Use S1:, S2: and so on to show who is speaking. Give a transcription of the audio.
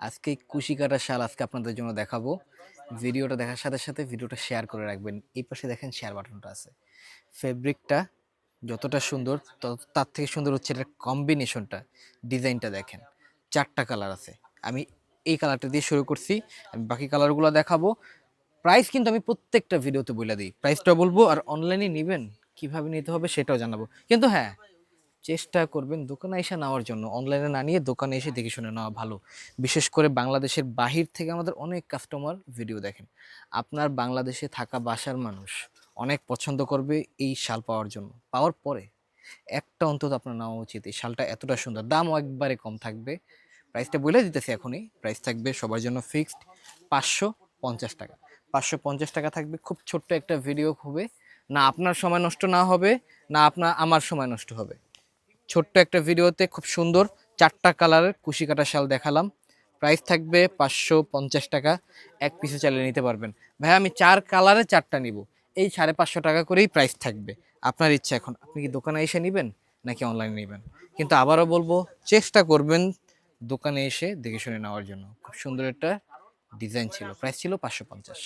S1: আজকে কুশি কাটা শাল আজকে আপনাদের জন্য দেখাবো। ভিডিওটা দেখার সাথে সাথে ভিডিওটা শেয়ার করে রাখবেন। এই পাশে দেখেন শেয়ার বাটনটা আছে। ফেব্রিকটা যতটা সুন্দর, তত, তার থেকে সুন্দর হচ্ছে এটার কম্বিনেশনটা ডিজাইনটা দেখেন। চারটা কালার আছে। আমি এই কালারটা দিয়ে শুরু করছি। আমি বাকি কালারগুলো দেখাবো। প্রাইস কিন্তু আমি প্রত্যেকটা ভিডিওতে বলে দিই। প্রাইসটা বলব আর অনলাইনে নেবেন, কীভাবে নিতে হবে সেটাও জানাব। কিন্তু হ্যাঁ চেষ্টা করবেন দোকানে এসে নেওয়ার জন্য। অনলাইনে না নিয়ে দোকানে এসে দেখে শুনে নেওয়া ভালো। বিশেষ করে বাংলাদেশের বাহির থেকে আমাদের অনেক কাস্টমার ভিডিও দেখেন। আপনার বাংলাদেশে থাকা বাসার মানুষ অনেক পছন্দ করবে এই শাল পাওয়ার জন্য। পাওয়ার পরে একটা অন্তত আপনার নেওয়া উচিত। এই শালটা এতটা সুন্দর, দামও একবারে কম থাকবে। প্রাইসটা বলে দিতেছি এখনই। প্রাইস থাকবে সবার জন্য ফিক্সড পাঁচশো পঞ্চাশ টাকা। পাঁচশো পঞ্চাশ টাকা থাকবে। খুব ছোট্ট একটা ভিডিও হবে। না আপনার সময় নষ্ট না হবে, না আপনার, আমার সময় নষ্ট হবে। ছোট্ট একটা ভিডিওতে খুব সুন্দর চারটা কালারের কুশি কাটা শাল দেখালাম। প্রাইস থাকবে পাঁচশো পঞ্চাশ টাকা, এক পিসে চালিয়ে নিতে পারবেন। ভাই আমি চার কালারে চারটা নিব। এই সাড়ে পাঁচশো টাকা করেই প্রাইস থাকবে। আপনার ইচ্ছা এখন, আপনি কি দোকানে এসে নেবেন নাকি অনলাইনে নেবেন? কিন্তু আবারও বলব, চেষ্টা করবেন দোকানে এসে দেখে শুনে নেওয়ার জন্য। খুব সুন্দর একটা ডিজাইন ছিল। প্রাইস ছিল পাঁচশো পঞ্চাশ।